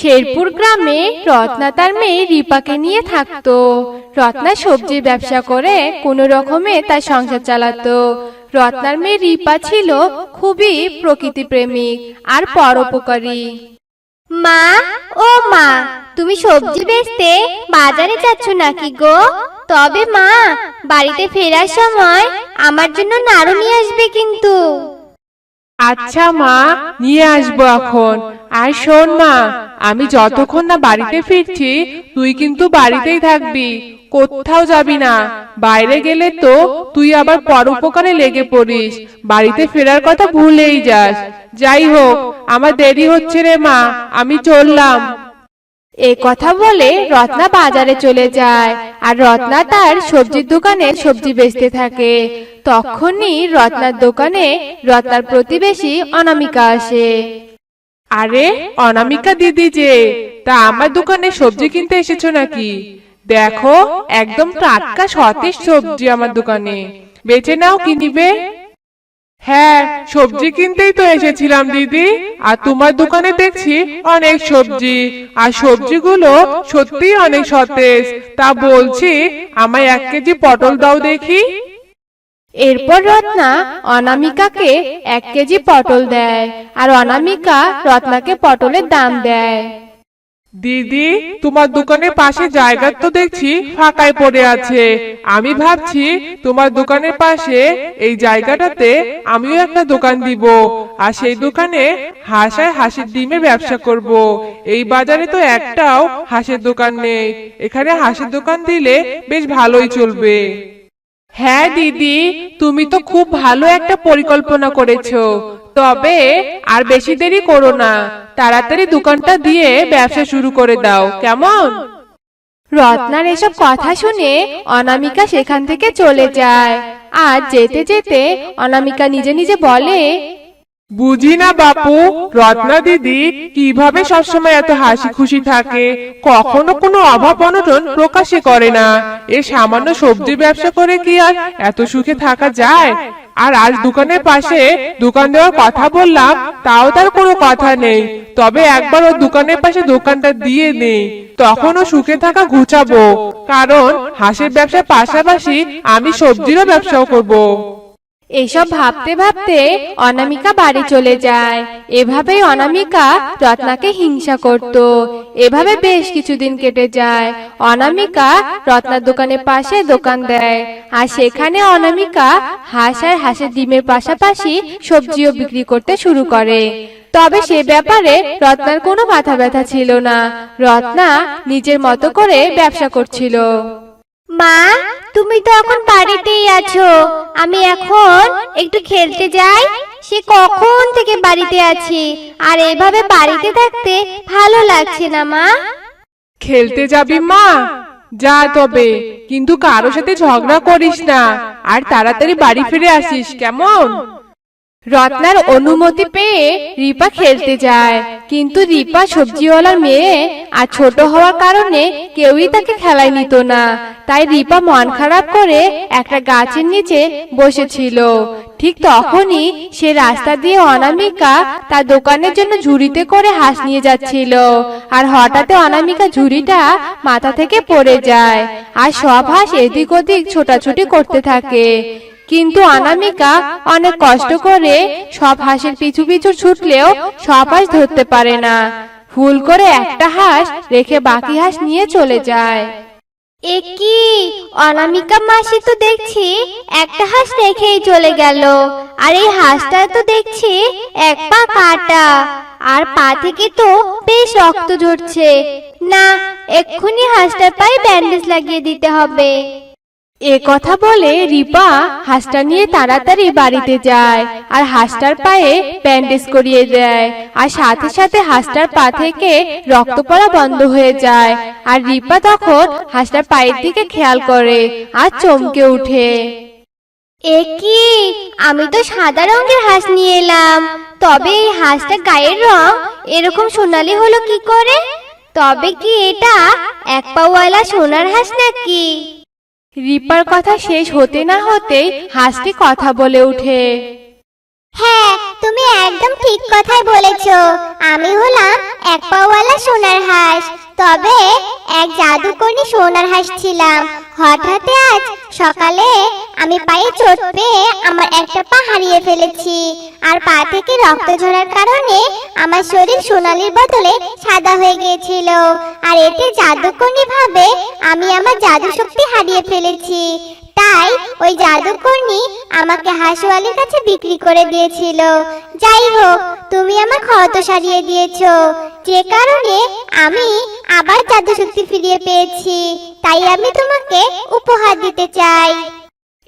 শেরপুর গ্রামে রত্না তার মেয়ে রিপাকে নিয়ে থাকতো। রত্না সবজির ব্যবসা করে কোনো রকমে তার সংসার চালাতো। রত্নার মেয়ে রিপা ছিল খুবই প্রকৃতি প্রেমিক আর পরোপকারী। মা ও মা তুমি সবজি বেচতে বাজারে যাচ্ছ নাকি গো? তবে মা বাড়িতে ফেরার সময় আমার জন্য নাড়ু নিয়ে আসবে কিন্তু। আচ্ছা মা, নিয়ে আসব এখন। আর শোন মা, আমি যতক্ষণ না বাড়িতে ফিরছি, তুই কিন্তু বাড়িতেই থাকবি। কোথাও যাবি না। বাইরে গেলে তো তুই আবার পরোপকারে লেগে পড়িস। বাড়িতে ফেরার কথা ভুলেই যাস। যাই হোক, আমার দেরি হচ্ছে রে মা, আমি চললাম। এ কথা বলে রত্না বাজারে চলে যায়, আর রত্না তার সবজির দোকানে সবজি বেচতে থাকে। তখনই রত্নার দোকানে রত্নার প্রতিবেশী অনামিকা আসে। আরে, অনামিকা দিদি যে, তা আমার দোকানে সবজি কিনতে এসেছ নাকি? দেখো, একদম টাটকা সতেজ সবজি আমার দোকানে। বেছে নাও, কি নিবে? হ্যাঁ সবজি কিনতেই তো এসেছিলাম, দিদি। আর তোমার দোকানে দেখছি অনেক সবজি। আর সবজিগুলো সত্যিই অনেক সতেজ। তা বলছি, আমায় এক কেজি পটল দাও দেখি। এরপর রত্না অনামিকাকে এক কেজি পটল দেয়, আর অনামিকা রত্নাকে পটলের দাম দেয়। দিদি, তোমার দোকানের পাশে জায়গা তো দেখছি, ফাঁকায় পড়ে আছে। আমি ভাবছি, তোমার দোকানের পাশে এই জায়গাটাতে আমিও একটা দোকান দিব, আর সেই দোকানে হাঁসায় হাঁসের ডিমের ব্যবসা করব। এই বাজারে তো একটাও হাঁসের দোকান নেই। এখানে হাঁসের দোকান দিলে বেশ ভালোই চলবে। হ্যাঁ দিদি, তুমি তো খুব ভালো একটা পরিকল্পনা করেছ। তবে আর বেশি দেরি করো না। তাড়াতাড়ি দোকানটা দিয়ে ব্যবসা শুরু করে দাও। কেমন? রত্নার এসব কথা শুনে অনামিকা সেখান থেকে চলে যায়। আর যেতে যেতে অনামিকা নিজে নিজে বলে বুঝি না বাপু? রত্না দিদি কীভাবে সবসময় এত হাসি খুশি থাকে? কখনো কোনো অভাব অনটন প্রকাশে করে না। এ সামান্য সবজি ব্যবসা করে কি আর এত সুখে থাকা যায়? আর আজ দোকানের পাশে দোকান দেওয়ার কথা বললাম, তাও তার কোনো কথা নেই। তবে একবার ওর দোকানের পাশে দোকানটা দিয়ে নেই। তখন ও সুখে থাকা ঘুচাবো কারণ হাঁসের ব্যবসার পাশাপাশি আমি সবজিরও ব্যবসাও করব। এসব ভাবতে ভাবতে অনামিকা বাড়ি চলে যায়। এভাবেই অনামিকা রত্নাকে হিংসা করত। এভাবে বেশ কিছুদিন কেটে যায়। অনামিকা রত্নার দোকানের পাশে দোকান দেয়। আর সেখানে অনামিকা হাঁস আর হাঁসের ডিমের পাশাপাশি সবজিও বিক্রি করতে শুরু করে। তবে সে ব্যাপারে রত্নার কোনো মাথা ব্যথা ছিল না। রত্না নিজের মতো করে ব্যবসা করছিল। মা, তুমি তো এখন বাড়িতেই আছো। আমি এখন একটু খেলতে যাই। সে কখন থেকে বাড়িতে আছি? আর এভাবে বাড়িতে থাকতে ভালো লাগছে না, মা। খেলতে যাবি মা? যা তবে, কিন্তু কারও সাথে ঝগড়া করিস না। আর তাড়াতাড়ি বাড়ি ফিরে আসিস, কেমন? রত্নার অনুমতি পেয়ে রিপা খেলতে যায়। কিন্তু রিপা সবজিওয়ালার মেয়ে আর ছোট হওয়ার কারণে কেউই তাকে খেলায় নিত না। তাই রিপা মন খারাপ করে একটা গাছের নিচে বসেছিল। ঠিক তখনই সে রাস্তা দিয়ে অনামিকা তার দোকানের জন্য ঝুড়িতে করে হাঁস নিয়ে যাচ্ছিল। আর হঠাৎ অনামিকা ঝুড়িটা মাথা থেকে পড়ে যায়। আর সব হাঁস এদিক ওদিক ছোটাছুটি করতে থাকে। কিন্তু অনামিকা অনেক কষ্ট করে সব হাঁসের পিছু পিছু ছুটলেও সব হাঁস ধরতে পারে না। ভুল করে একটা হাঁস রেখে বাকি হাঁস নিয়ে চলে যায়। এ কি অনামিকা মাসি তো দেখছি একটা হাঁস রেখেই চলে গেল। আর এই হাঁসটা তো দেখছি এক পা কাটা আর পা থেকে তো বেশ রক্ত ঝরছে। না এক্ষুনি হাঁসটার পায়ে ব্যান্ডেজ লাগিয়ে দিতে হবে। এ কথা বলে রিপা হাঁসটা নিয়ে তাড়াতাড়ি বাড়িতে যায় আর হাঁসটার পায়ে ব্যান্ডেজ করিয়ে দেয়। আর সাথে সাথে হাঁসটার পা থেকে রক্ত পড়া বন্ধ হয়ে যায়। আর রিপা তখন হাঁসটার পায়ের দিকে খেয়াল করে আর চমকে উঠে এ কি? আমি তো সাদা রঙের হাঁস নিয়ে এলাম। তবে এই হাঁসটা গায়ের রং এরকম সোনালি হলো কি করে? তবে কি এটা এক পাওয়ালা সোনার হাঁস নাকি? রিপার কথা শেষ হতে না হতেই হাসতে কথা বলে ওঠে। হ্যাঁ তুমি একদম ঠিক কথাই বলেছ। আমি হলাম এক পাওয়ালা সোনার হাঁস। তবে এক জাদুকরী সোনার হাঁস ছিলাম। হঠাৎ আজ সকালে আমি পায়ে চোট পেয়ে আমার একটা পা হারিয়ে ফেলেছি। আর পা থেকে রক্ত ঝরার কারণে আমার শরীর সোনালির বদলে সাদা হয়ে গিয়েছিল। আর এতে জাদুকরী ভাবে আমি আমার জাদু শক্তি হারিয়ে ফেলেছি। তাই ওই জাদুকর্ণী আমাকে হাঁসওয়ালির কাছে বিক্রি করে দিয়েছিল। যাই হোক, তুমি আমার ক্ষত সারিয়ে দিয়েছ। যে কারণে আমি আবার জাদু শক্তি ফিরিয়ে পেয়েছি। তাই আমি তোমাকে উপহার দিতে চাই।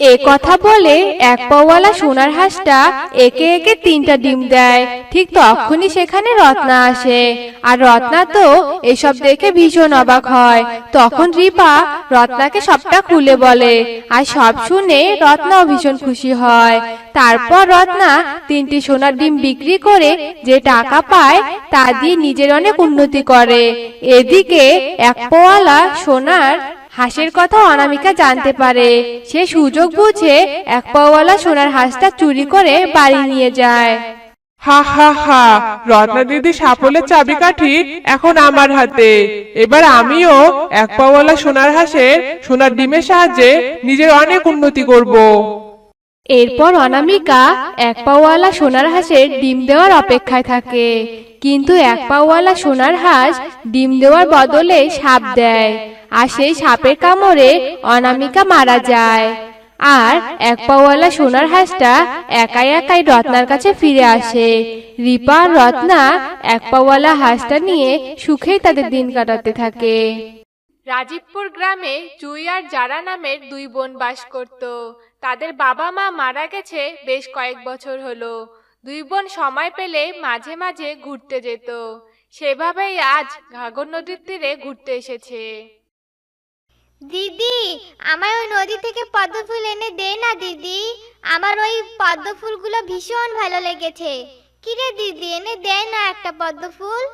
এ কথা বলে এক পাওয়ালা সোনার হাঁসটা একে একে তিনটা ডিম দেয়। ঠিক তখনই সেখানে রত্না আসে। আর রত্না তো এসব দেখে ভীষণ অবাক হয়। তখন রিপা রত্নাকে সবটা খুলে বলে, আর সব শুনে রত্নাও ভীষণ খুশি হয়। তারপর রত্না তিনটি সোনার ডিম বিক্রি করে যে টাকা পায়, তা দিয়ে নিজের অনেক উন্নতি করে। এদিকে এক পোয়ালা সোনার হাঁসের কথা অনামিকা জানতে পারে। সে সুযোগ বুঝে এক পাওয়ালা সোনার হাঁসটা চুরি করে বাড়ি নিয়ে যায়। হা হা হা রত্না দিদি সাফল্যের চাবিকাঠি এখন আমার হাতে। এবার আমিও এক পাওয়ালা সোনার হাঁসের সোনার ডিমের সাহায্যে নিজের অনেক উন্নতি করব। এরপর অনামিকা এক পাওয়ালা সোনার হাঁসের ডিম দেওয়ার অপেক্ষায় থাকে। কিন্তু এক পাওয়ালা সোনার হাঁস ডিম দেওয়ার বদলে সাপ দেয়। আর সেই সাপের কামড়ে অনামিকা মারা যায়। আর এক পাওয়ালা সোনার হাঁসটা একাই একাই রত্নার কাছে ফিরে আসে। রিপা আর রত্না এক পাওয়ালা হাঁসটা নিয়ে সুখেই তাদের দিন কাটাতে থাকে। রাজীবপুর গ্রামে জুই আর জারা নামের দুই বোন বাস করত। তাদের বাবা মা মারা গেছে বেশ কয়েক বছর হলো। দুই বোন সময় পেলে মাঝে মাঝে ঘুরতে যেত। সেভাবেই আজ ঘাগর নদীর তীরে ঘুরতে এসেছে। দিদি আমার ওই নদী থেকে পদ্ম ফুল এনে দে না দিদি। আমার ওই পদ্ম ফুলগুলো ভীষণ ভালো লেগেছে। কিরে দিদি, এনে দে না একটা পদ্ম ফুল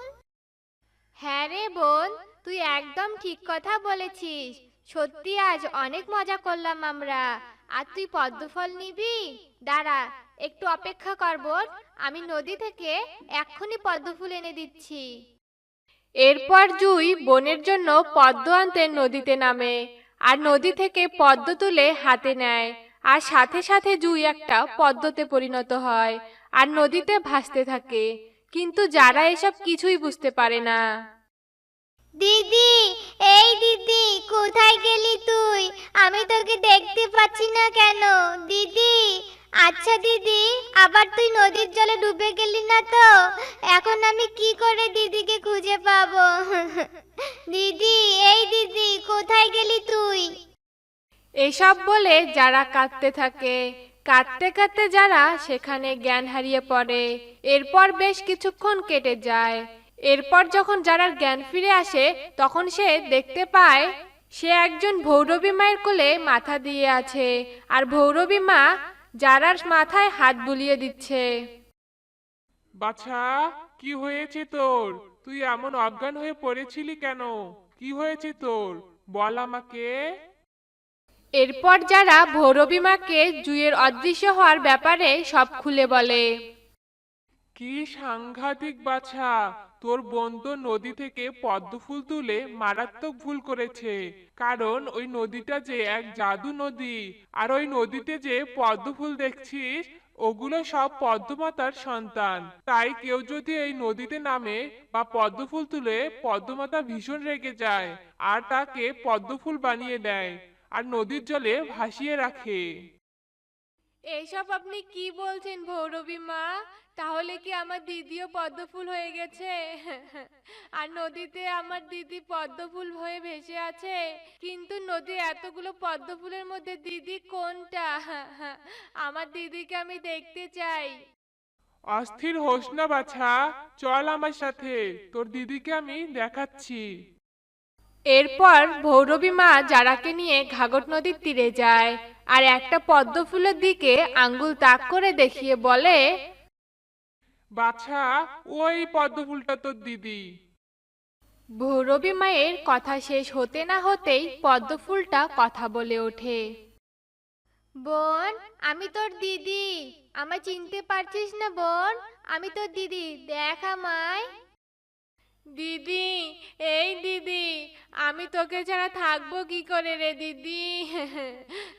হ্যাঁ রে বোন, তুই একদম ঠিক কথা বলেছিস। সত্যি আজ অনেক মজা করলাম আমরা। আর তুই পদ্মফল নিবি? দাঁড়া, একটু অপেক্ষা কর বোন। আমি নদী থেকে এক্ষুনি পদ্মফুল এনে দিচ্ছি। এরপর জুই বনের জন্য পদ্ম আনতে নদীতে নামে, আর নদী থেকে পদ্ম তুলে হাতে নেয়, আর সাথে সাথে জুই একটা পদ্মতে পরিণত হয়, আর নদীতে ভাসতে থাকে। কিন্তু যারা এসব কিছুই বুঝতে পারে না। দিদি, এই দিদি, কোথায় গেলি তুই? আমি তোকে দেখতে পাচ্ছি না কেন, দিদি। আচ্ছা দিদি, আবার তুই নদীর জলে ডুবে গেলি না তো? এখন আমি কি করে দিদিকে খুঁজে পাবো? দিদি, এই দিদি, কোথায় গেলি তুই? এসব বলে যারা কাঁদতে থাকে, কাঁদতে কাঁদতে যারা সেখানে জ্ঞান হারিয়ে পড়ে, এরপর বেশ কিছুক্ষণ কেটে যায়। এরপর যখন যারা জ্ঞান ফিরে আসে, তখন সে দেখতে পায়, সে একজন ভৈরবী মায়ের কোলে মাথা দিয়ে আছে, আর ভৈরবী মা যারার মাথায় হাত বুলিয়ে দিচ্ছে। বাছা কি হয়েছে তোর? তুই এমন অজ্ঞান হয়ে পড়েছিলি কেন? কি হয়েছে তোর? বল আমাকে। এরপর যারা ভৈরবী মাকে জুয়ের অদৃশ্য হওয়ার ব্যাপারে সব খুলে বলে। কি সাংঘাতিক বাছা। তোর বন্ধু নদী থেকে পদ্ম ফুল তুলে মারাত্মক ভুল করেছে। কারণ ওই নদীটা যে এক জাদু নদী, আর ওই নদীতে যে পদ্ম ফুল দেখছিস, ওগুলো সব পদ্মমাতার সন্তান। তাই কেউ যদি এই নদীতে নামে বা পদ্ম ফুল তুলে পদ্মমাতা ভীষণ রেগে যায়, আর তাকে পদ্ম ফুল বানিয়ে দেয়, আর নদীর জলে ভাসিয়ে রাখে। এইসব আপনি কি বলছেন ভৈরবী মা? তাহলে কি আমার দিদিও পদ্মফুল হয়ে গেছে? আর নদীতে আমার দিদি পদ্মফুল হয়ে ভেসে আছে। কিন্তু নদীর এতগুলো পদ্মফুলের মধ্যে দিদি কোনটা? আমার দিদিকে আমি দেখতে চাই। অস্থির হোস না বাছা, চল আমার সাথে। তোর দিদিকে আমি দেখাচ্ছি। এরপর ভৈরবী মা যারাকে নিয়ে ঘাগট নদীর তীরে যায় আর একটা পদ্ম ফুলের দিকে আঙ্গুল তাক করে দেখিয়ে বলে বাছা ওই পদ্ম ফুলটা তোর দিদি। ভৈরবী মায়ের কথা শেষ হতে না হতেই পদ্ম ফুলটা কথা বলে ওঠে। বোন আমি তোর দিদি। আমায় চিনতে পারছিস না বোন? আমি তোর দিদি। দেখ আমায়। দিদি, এই দিদি, আমি তোকে ছাড়া থাকব কি করে রে দিদি?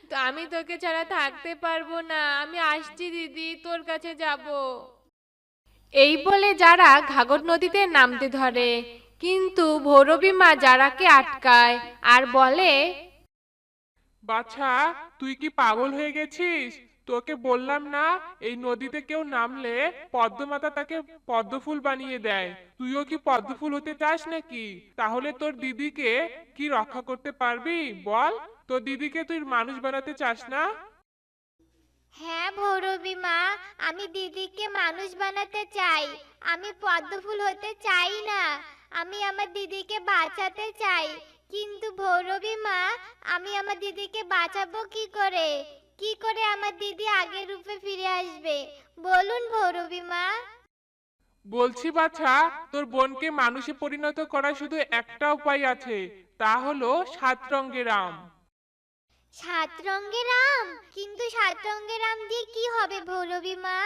তো আমি তোকে ছাড়া থাকতে পারব না, আমি আসছি দিদি, তোর কাছে যাব। এই বলে যারা ঘাগর নদীতে নামতে ধরে, কিন্তু ভৈরবী মা যারাকে আটকায় আর বলে, বাছা, তুই কি পাগল হয়ে গেছিস? তোকে বললাম না, এই নদীতে কেউ নামলে পদ্মমাতা তাকে পদ্মফুল বানিয়ে দেয়। তুইও কি পদ্মফুল হতে চাস নাকি? তাহলে তোর দিদিকে কি রক্ষা করতে পারবি? বল, তোর দিদিকে তুই মানুষ বানাতে চাস না? হ্যাঁ ভৈরবী মা, আমি দিদিকে মানুষ বানাতে চাই। আমি পদ্মফুল হতে চাই না। আমি আমার দিদিকে বাঁচাতে চাই। কিন্তু ভৈরবী মা, আমি আমার দিদিকে বাঁচাবো কি করে? কি করে আমার দিদি আগের রূপে ফিরে আসবে? বলুন ভৈরবী মা। বলছি বাছা তোর বোনকে মানুষে পরিণত করার শুধু একটা উপায় আছে তা হলো সাত রঙের আম। সাত রঙের আম? কিন্তু সাত রঙের আম দিয়ে কি হবে ভৈরবী মা?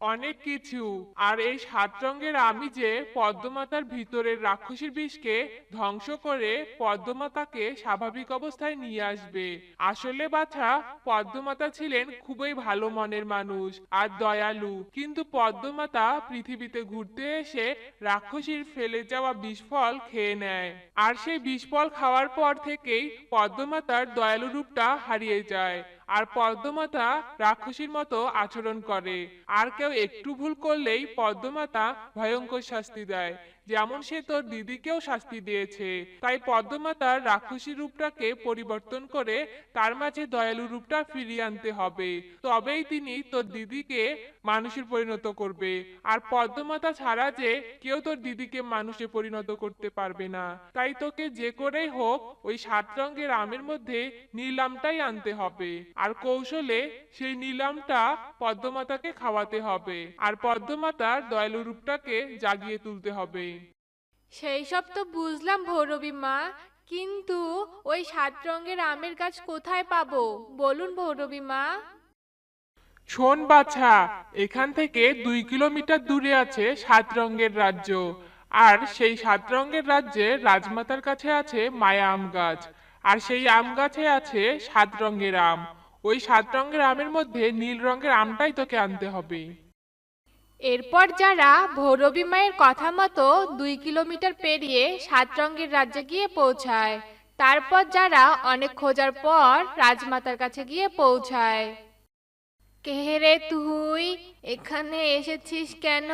অনেক কিছু। আর এই সাত রঙের আমি যে পদ্মমাতার ভিতরের রাক্ষসীর বিষকে ধ্বংস করে পদ্মমাতাকে স্বাভাবিক অবস্থায় নিয়ে আসবে। আসলে বাছা, পদ্মমাতা ছিলেন খুবই ভালো মনের মানুষ আর দয়ালু। কিন্তু পদ্মমাতা পৃথিবীতে ঘুরতে এসে রাক্ষসীর ফেলে যাওয়া বিষফল খেয়ে নেয়। আর সেই বিষফল খাওয়ার পর থেকেই পদ্মমাতার দয়ালু রূপটা হারিয়ে যায়। আর পদ্মমাতা রাক্ষসীর মতো আচরণ করে। আর কেউ একটু ভুল করলেই পদ্মমাতা ভয়ঙ্কর শাস্তি দেয়। যেমন সে তোর দিদিকেও শাস্তি দিয়েছে, তাই পদ্মমাতার রাক্ষসী রূপটাকে পরিবর্তন করে তার মাঝে দয়ালু রূপটা ফিরিয়ে আনতে হবে। তবেই তিনি তোর দিদিকে মানুষের পরিণত করবে। আর পদ্মমাতা ছাড়া যে কেউ তোর দিদিকে মানুষে পরিণত করতে পারবে না। তাই তোকে যে করেই হোক, ওই সাত রঙের আমের মধ্যে নীলামটাই আনতে হবে। আর কৌশলে সেই নীলামটা পদ্মমাতাকে খাওয়াতে হবে। আর পদ্মমাতার দয়ালু রূপটাকে জাগিয়ে তুলতে হবে। সেই সব তো বুঝলাম ভৈরবী মা, কিন্তু ওই সাত রঙের আমের গাছ কোথায় পাবো? বলুন ভৈরবী মা। শোন বাছা, এখান থেকে দুই কিলোমিটার দূরে আছে সাত রঙের রাজ্য, আর সেই সাত রঙের রাজ্যে রাজমাতার কাছে আছে মায়া আম গাছ, আর সেই আম গাছে আছে সাত রঙের আম। ওই সাত রঙের আমের মধ্যে নীল রঙের আমটাই তোকে আনতে হবে। এরপর যারা ভৈরবী মায়ের কথা মতো দুই কিলোমিটার পেরিয়ে সাত রঙের রাজ্যে গিয়ে পৌঁছায়, তারপর যারা অনেক খোঁজার পর রাজমাতার কাছে গিয়ে পৌঁছায়। কে রে তুই? এখানে এসেছিস কেন?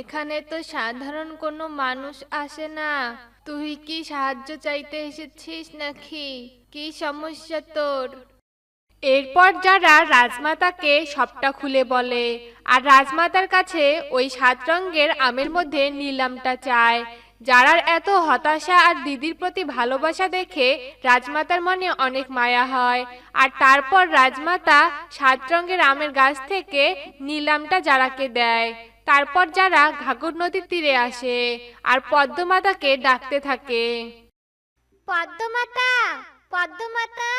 এখানে তো সাধারণ কোনো মানুষ আসে না। তুই কি সাহায্য চাইতে এসেছিস নাকি? কি সমস্যা তোর? এরপর যারা রাজমাতাকে সবটা খুলে বলে, আর রাজমাতার কাছে ওই সাত রঙের আমের মধ্যে নিলামটা চায়, যারার এত হতাশা আর দিদির প্রতি ভালোবাসা দেখে রাজমাতার মনে অনেক মায়া হয়, আর তারপর রাজমাতা সাত রঙের আমের গাছ থেকে নিলামটা যারাকে দেয়, তারপর যারা ঘাগর নদীর তীরে আসে, আর পদ্মমাতাকে ডাকতে থাকে। পদ্মমাতা পদ্মমাতা!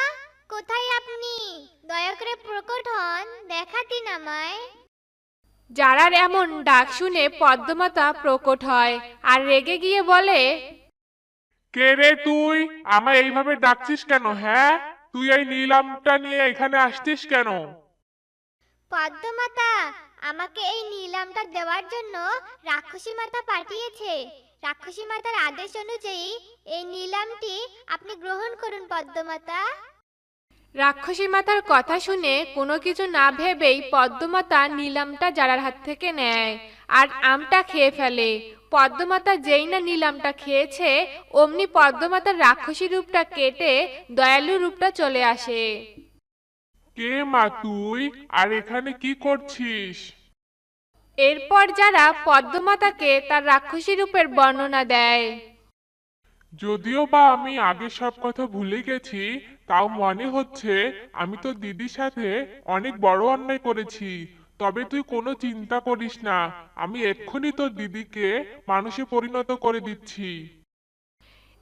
কোথায় আপনি? দয়া করে প্রকট হন দেখা দিন আমায়। যারার এমন ডাক শুনে পদ্মমাতা প্রকট হয় আর রেগে গিয়ে বলে কে রে তুই? আমায় এইভাবে ডাকছিস কেন হ্যাঁ? তুই এই নীলামটা নিয়ে এখানে আসছিস কেন? পদ্মমাতা আমাকে এই নিলামটা দেওয়ার জন্য রাক্ষসী মাতা পাঠিয়েছে। রাক্ষসী মাতার আদেশ অনুযায়ী এই নিলামটি আপনি গ্রহণ করুন পদ্মমাতা। রাক্ষসী মাতার কথা শুনে কোনো কিছু না ভেবেই পদ্মমাতা নিলামটা যারার হাত থেকে নেয় আর আমটা খেয়ে ফেলে। পদ্মমাতা যেই না নিলামটা খেয়েছে অমনি পদ্মমাতার রাক্ষসী রূপটা কেটে দয়ালু রূপটা চলে আসে। কে মা তুই? আর এখানে কি করছিস? এরপর যারা পদ্মমাতাকে তার রাক্ষসী রূপের বর্ণনা দেয়। যদিও বা আমি আগে সব কথা ভুলে গেছি, তাও মনে হচ্ছে আমি তো দিদির সাথে অনেক বড় অন্যায় করেছি। তবে তুই কোনো চিন্তা করিস না, আমি এক্ষুনি তোর দিদিকে মানুষে পরিণত করে দিচ্ছি।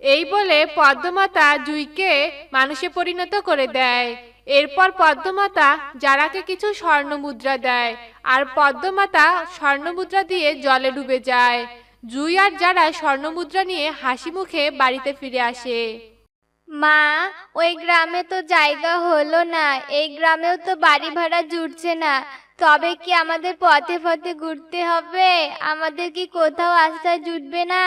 এই বলে পদ্মমাতা জুইকে মানুষে পরিণত করে দেয়। এরপর পদ্মমাতা যারাকে কিছু স্বর্ণ মুদ্রা দেয়, আর পদ্মমাতা স্বর্ণ মুদ্রা দিয়ে জলে ডুবে যায়। জুই আর যারা স্বর্ণ মুদ্রা নিয়ে হাসি মুখে বাড়িতে ফিরে আসে। মা ওই গ্রামে তো জায়গা হলো না এই গ্রামেও তো বাড়ি ভাড়া জুটছে না। তবে কি আমাদের পথে পথে ঘুরতে হবে? আমাদের কি কোথাও আশ্রয় জুটবে না?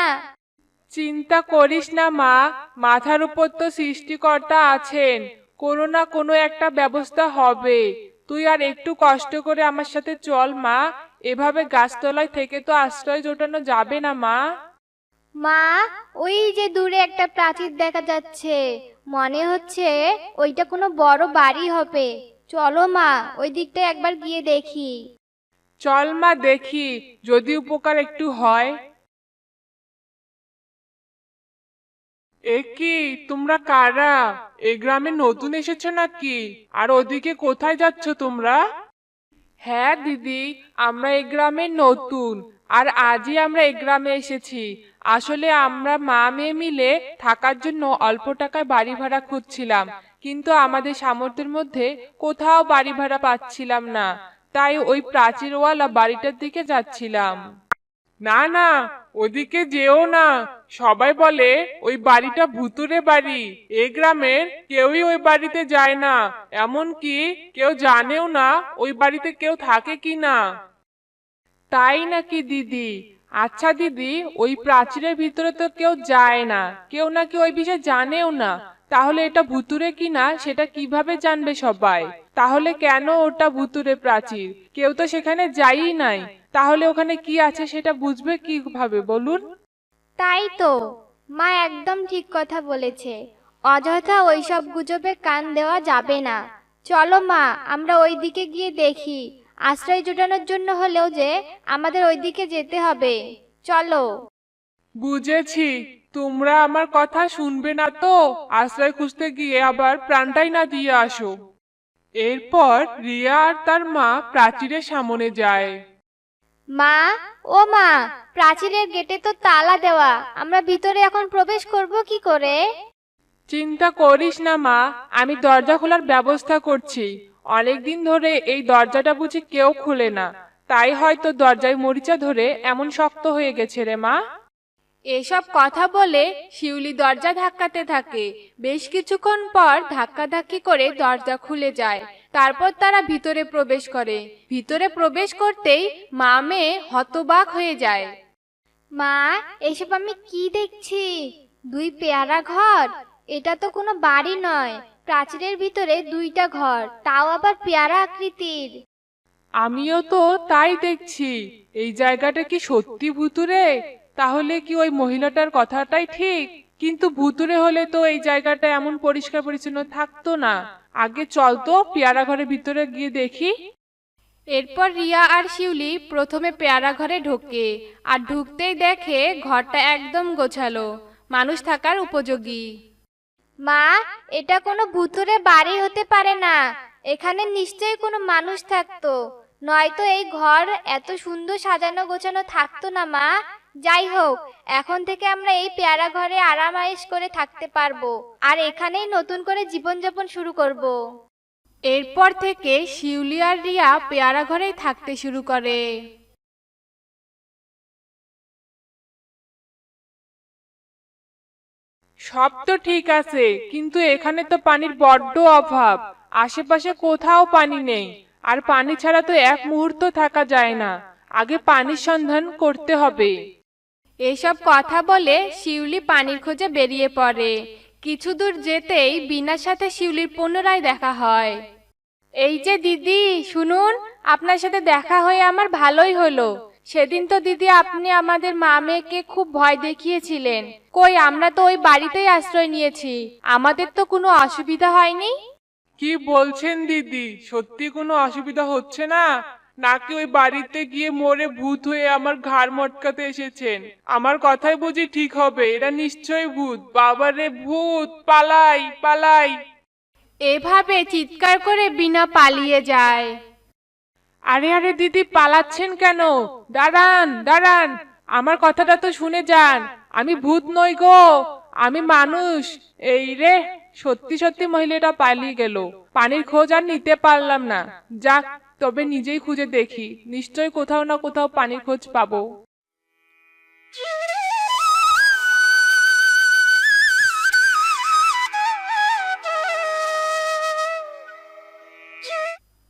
চিন্তা করিস না মা। মাথার উপর তো সৃষ্টিকর্তা আছেন। কোনো না কোনো একটা ব্যবস্থা হবে। তুই আর একটু কষ্ট করে আমার সাথে চল মা। এভাবে গাছতলায় থেকে তো আশ্রয় জোটানো যাবে না মা। মা ওই যে দূরে একটা প্রাচীর দেখা যাচ্ছে। মনে হচ্ছে ওইটা কোনো বড় বাড়ি হবে। চলো মা ওই দিকটা একবার গিয়ে দেখি। চল মা দেখি যদি উপকার একটু হয়। এ কি তোমরা কারা? এই গ্রামে নতুন এসেছ নাকি? আর ওদিকে কোথায় যাচ্ছ তোমরা? হ্যাঁ দিদি, আমরা এই গ্রামে নতুন, আর আজই আমরা এই গ্রামে এসেছি। আসলে আমরা মা মেয়ে মিলে থাকার জন্য অল্প টাকায় বাড়ি ভাড়া খুঁজছিলাম, কিন্তু আমাদের সামর্থ্যের মধ্যে কোথাও বাড়ি ভাড়া পাচ্ছিলাম না। তাই ওই প্রাচীরওয়ালা বাড়িটার দিকে যাচ্ছিলাম। না না ওদিকে যেও না। সবাই বলে, ওই বাড়িটা ভুতুরে বাড়ি। এ গ্রামের কেউই ওই বাড়িতে যায় না। এমনকি কেউ জানেও না ওই বাড়িতে কেউ থাকে কি না। তাই নাকি, দিদি? আচ্ছা দিদি, ওই প্রাচীরের ভিতরে তো কেউ যায় না। কেউ নাকি ওই বিষয়ে জানেও না। তাহলে এটা ভুতুরে কিনা সেটা কীভাবে জানবে সবাই? তাহলে কেন ওটা ভুতুরে প্রাচীর? কেউ তো সেখানে যায়ই নাই। তাহলে ওখানে কি আছে সেটা বুঝবে কীভাবে? বলুন। তাই তো। মা একদম ঠিক কথা বলেছে। অযথা ওইসব গুজবে কান দেওয়া যাবে না। চলো মা আমরা ওই দিকে গিয়ে দেখি। আশ্রয় জোটানোর জন্য হলেও যে আমাদের ওই দিকে যেতে হবে। চলো। বুঝেছি। তোমরা আমার কথা শুনবে না তো? আশ্রয় খুঁজতে গিয়ে আবার প্রাণটাই না দিয়ে আসো। এরপর রিয়া আর তার মা প্রাচীরের সামনে যায়। মা, ও মা, প্রাচীরের গেটে তো তালা দেওয়া, আমরা ভিতরে এখন প্রবেশ করব কি করে? চিন্তা করিস না, মা, আমি দরজা খোলার ব্যবস্থা করছি। অনেক দিন ধরে এই দরজাটা বুঝি কেউ খুলে না। তাই হয়তো দরজায় মরিচা ধরে এমন শক্ত হয়ে গেছে রে, মা। এসব কথা বলে শিউলি দরজা ধাক্কাতে থাকে। বেশ কিছুক্ষণ পর ধাক্কাধাক্কি করে দরজা খুলে যায়। তারপর তারা ভিতরে প্রবেশ করে। ভিতরে প্রবেশ করতেই মা মেয়ে হতবাক হয়ে যায়। মা এসব আমি কি দেখছি? দুই পেয়ারা ঘর? এটা তো কোনো বাড়ি নয়। প্রাচীরের ভিতরে দুইটা ঘর তাও আবার পেয়ারা আকৃতির। আমিও তো তাই দেখছি। এই জায়গাটা কি সত্যি ভুতুরে তাহলে কি ওই মহিলাটার কথাটাই ঠিক? কিন্তু ভুতুরে হলে তো এই জায়গাটা এমন পরিষ্কার পরিচ্ছন্ন থাকতো না। আগে চল তো পেয়ারা ঘরের ভিতরে গিয়ে দেখি। এরপর রিয়া আর শিউলি প্রথমে পেয়ারা ঘরে ঢোকে আর ঢুকতেই দেখে ঘরটা একদম গোছালো। মানুষ থাকার উপযোগী। মা এটা কোনো ভুতুরে বাড়ি হতে পারে না। এখানে নিশ্চয়ই কোনো মানুষ থাকতো। নয়তো এই ঘর এত সুন্দর সাজানো গোছানো থাকতো না মা। যাই হোক এখন থেকে আমরা এই পেয়ারা ঘরে আরামায়েশ করে থাকতে পারব। আর এখানেই নতুন করে জীবনযাপন শুরু করব। এরপর থেকে শিউলি আর রিয়া পেয়ারা ঘরেই থাকতে শুরু করে। সব তো ঠিক আছে কিন্তু এখানে তো পানির বড্ড অভাব। আশেপাশে কোথাও পানি নেই আর পানি ছাড়া তো এক মুহূর্ত থাকা যায় না। আগে পানির সন্ধান করতে হবে। এসব কথা বলে শিউলি পানির খোঁজে বেরিয়ে পড়ে। কিছু দূর যেতেই বিনার সাথে শিউলির পুনরায় দেখা হয়। এই যে দিদি, শুনুন, আপনার সাথে দেখা হয়ে আমার ভালোই হলো। সেদিন তো দিদি আপনি আমাদের মা মেয়েকে খুব ভয় দেখিয়েছিলেন। কই, আমরা তো ওই বাড়িতেই আশ্রয় নিয়েছি। আমাদের তো কোনো অসুবিধা হয়নি? কি বলছেন দিদি? সত্যি কোনো অসুবিধা হচ্ছে না? নাকি ওই বাড়িতে গিয়ে মরে ভূত হয়ে আমার ঘাড় মটকাতে এসেছেন? আমার কথাই বুঝি ঠিক হবে এটা নিশ্চয়ই ভূত। বাবারে ভূত পালাই পালাই। এভাবে চিৎকার করে বিনা পালিয়ে যায়। আরে আরে দিদি পালাচ্ছেন কেন? দাঁড়ান দাঁড়ান। আমার কথাটা তো শুনে যান। আমি ভূত নই গো আমি মানুষ। এই রে সত্যি সত্যি মহিলাটা পালিয়ে গেল। পানির খোঁজ আর নিতে পারলাম না। যাক তবে নিজেই খুঁজে দেখি নিশ্চয় কোথাও না কোথাও পানির খোঁজ পাবো।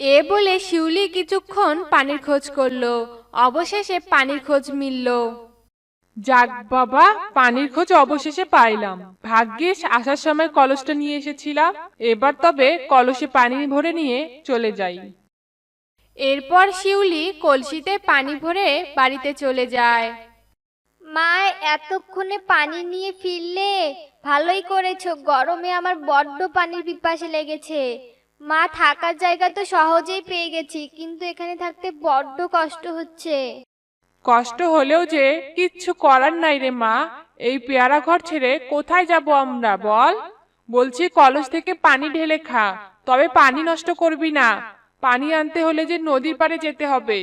এ বলে শিউলি কিছুক্ষণ পানির খোঁজ করল অবশেষে পানির খোঁজ মিলল। যাক বাবা পানির খোঁজ অবশেষে পাইলাম। ভাগ্যিস আসার সময় কলসটা নিয়ে এসেছিলাম এবার তবে কলসে পানি ভরে নিয়ে চলে যাই। এরপর শিউলি কলসিতে পানি ভরে বাড়িতে চলে যায়। মা এতক্ষণে পানি নিয়ে ফিরলে? ভালোই করেছ গরমে আমার বড্ড পানির পিপাসে লেগেছে। মা থাকার জায়গা তো সহজেই পেয়ে গেছি কিন্তু এখানে থাকতে বড্ড কষ্ট হচ্ছে। কষ্ট হলেও যে কিচ্ছু করার নাই রে মা এই পেয়ারা ঘর ছেড়ে কোথায় যাব আমরা বল? বলছি কলস থেকে পানি ঢেলে খা তবে পানি নষ্ট করবি না। পানি আনতে হলে যে নদীর পাড়ে যেতে হবে।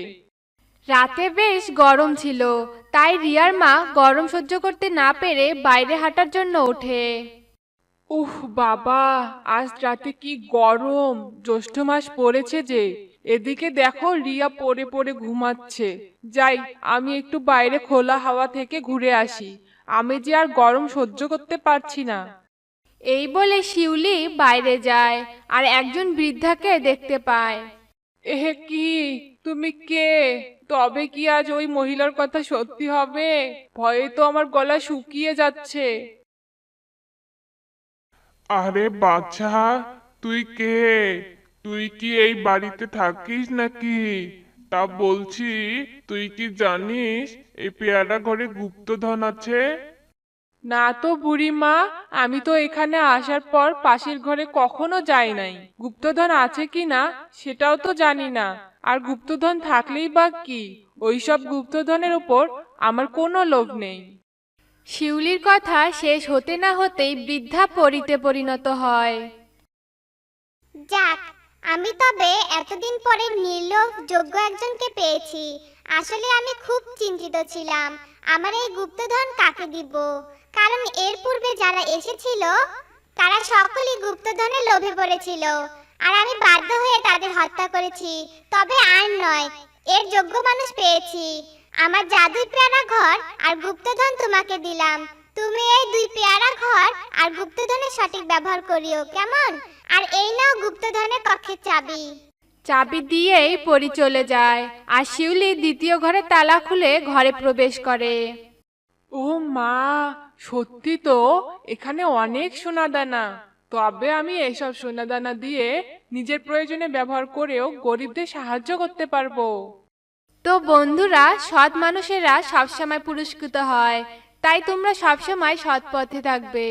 রাতে বেশ গরম ছিল তাই রিয়ার মা গরম সহ্য করতে না পেরে বাইরে হাঁটার জন্য ওঠে। উহ বাবা আজ রাতে কি গরম! জ্যৈষ্ঠ মাস পড়েছে যে এদিকে দেখো রিয়া পড়ে পড়ে ঘুমাচ্ছে। যাই আমি একটু বাইরে খোলা হাওয়া থেকে ঘুরে আসি। আমি যে আর গরম সহ্য করতে পারছি না। এই বলে শিউলি বাইরে যায় আর একজন বৃদ্ধাকে দেখতে পায়। এহে কি? তুমি কে? তবে কি আজ ওই মহিলার কথা সত্যি হবে? ভয়ে তো আমার গলা শুকিয়ে যাচ্ছে। আরে বাচ্চা তুই কে? তুই কি এই বাড়িতে থাকিস নাকি? তা বলছি তুই কি জানিস এই পেয়ারা ঘরে গুপ্তধন আছে? না তো বুড়িমা আমি তো এখানে আসার পর পাশের ঘরে কখনো যাই নাই। গুপ্তধন আছে কি না সেটাও তো জানি না। আর গুপ্তধন থাকলেই বা কি? ওইসব গুপ্তধনের উপর আমার কোনো লোভ নেই। শিউলির কথা শেষ হতে না হতেই বৃদ্ধা পরিতে পরিণত হয়। যাক আমি তবে এতদিন পরে নির্লোভ যোগ্য একজনকে পেয়েছি। আসলে আমি খুব চিন্তিত ছিলাম আমার এই গুপ্তধন কাকে দিব? কারণ এর পূর্বে যারা এসেছিল, তারা সকলেই গুপ্তধনের লোভে পড়েছিল। আর আমি বাধ্য হয়ে তাদের হত্যা করেছি। তবে আর নয়, এর যোগ্য মানুষ পেয়েছি। আমার জাদুই পেয়ারা ঘর আর গুপ্তধন তোমাকে দিলাম। তুমি এই দুই পেয়ারা ঘর আর গুপ্তধনের সঠিক ব্যবহার করিও, কেমন? আর এই নাও গুপ্তধনের কক্ষের চাবি। চাবি দিয়েই পরি চলে যায়, আর শিউলি দ্বিতীয় ঘরে তালা খুলে ঘরে প্রবেশ করে। ও মা, সত্যি তো, এখানে অনেক সোনাদানা। তবে আমি এসব সোনাদানা দিয়ে নিজের প্রয়োজনে ব্যবহার করেও গরিবদের সাহায্য করতে পারব। তো বন্ধুরা, সৎ মানুষেরা সবসময় পুরস্কৃত হয়। তাই তোমরা সবসময় সৎ পথে থাকবে।